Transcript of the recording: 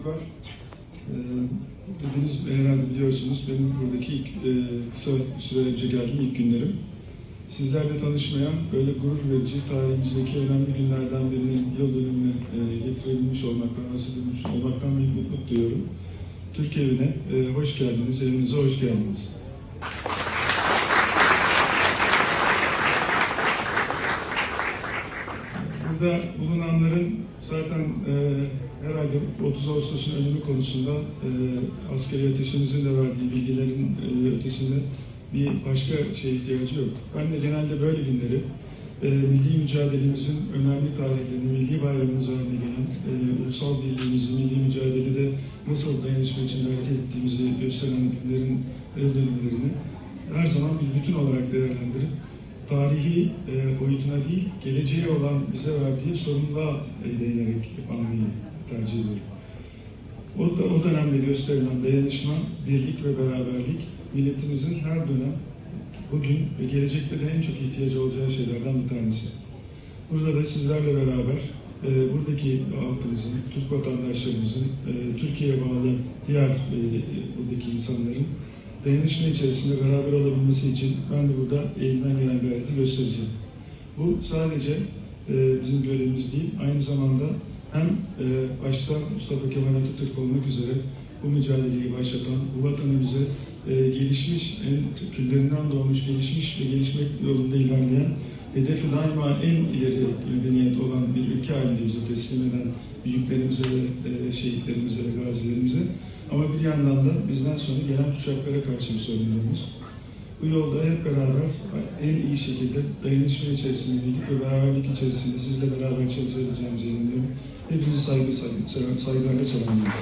farklılık var. Ee, Dediğiniz herhalde biliyorsunuz benim buradaki ilk e, kısa süre önce geldiğim ilk günlerim. Sizlerle tanışmayan böyle gurur verici tarihimizdeki önemli günlerden birinin yıl dönümüne e, getirebilmiş olmaktan, nasıl edilmiş olmaktan büyük mutluluk duyuyorum. Türk evine e, hoş geldiniz, evinize hoş geldiniz. Burada bulunanların zaten e, herhalde 30 Ağustos'un önemi konusunda e, askeri ateşimizin de verdiği bilgilerin e, ötesinde bir başka şeye ihtiyacı yok. Ben de genelde böyle günleri e, milli mücadelemizin önemli tarihlerini, milli bayramımız haline gelen e, ulusal birliğimizi, milli mücadelede nasıl dayanışma içinde hareket ettiğimizi gösteren günlerin yıl dönümlerini her zaman bir bütün olarak değerlendirip tarihi e, boyutuna değil, geleceğe olan bize verdiği sorumluluğa e, değinerek ediyorum. O, o dönemde gösterilen dayanışma, birlik ve beraberlik milletimizin her dönem bugün ve gelecekte de en çok ihtiyacı olacağı şeylerden bir tanesi. Burada da sizlerle beraber e, buradaki halkımızın, Türk vatandaşlarımızın, e, Türkiye'ye bağlı diğer e, buradaki insanların dayanışma içerisinde beraber olabilmesi için ben de burada elimden gelen gayreti göstereceğim. Bu sadece e, bizim görevimiz değil, aynı zamanda hem e, başta Mustafa Kemal Atatürk olmak üzere bu mücadeleyi başlatan, bu vatanı bize e, gelişmiş, en küllerinden doğmuş, gelişmiş ve gelişmek yolunda ilerleyen, hedefi daima en ileri medeniyet olan bir ülke halinde bize teslim eden büyüklerimize ve e, şehitlerimize gazilerimize ama bir yandan da bizden sonra gelen kuşaklara karşı bir sorumluluğumuz. Bu yolda hep beraber en iyi şekilde dayanışma içerisinde, birlik ve beraberlik içerisinde sizle beraber çalışabileceğimize inanıyorum. Hepinizi saygı, saygı, saygılarla selamlıyorum.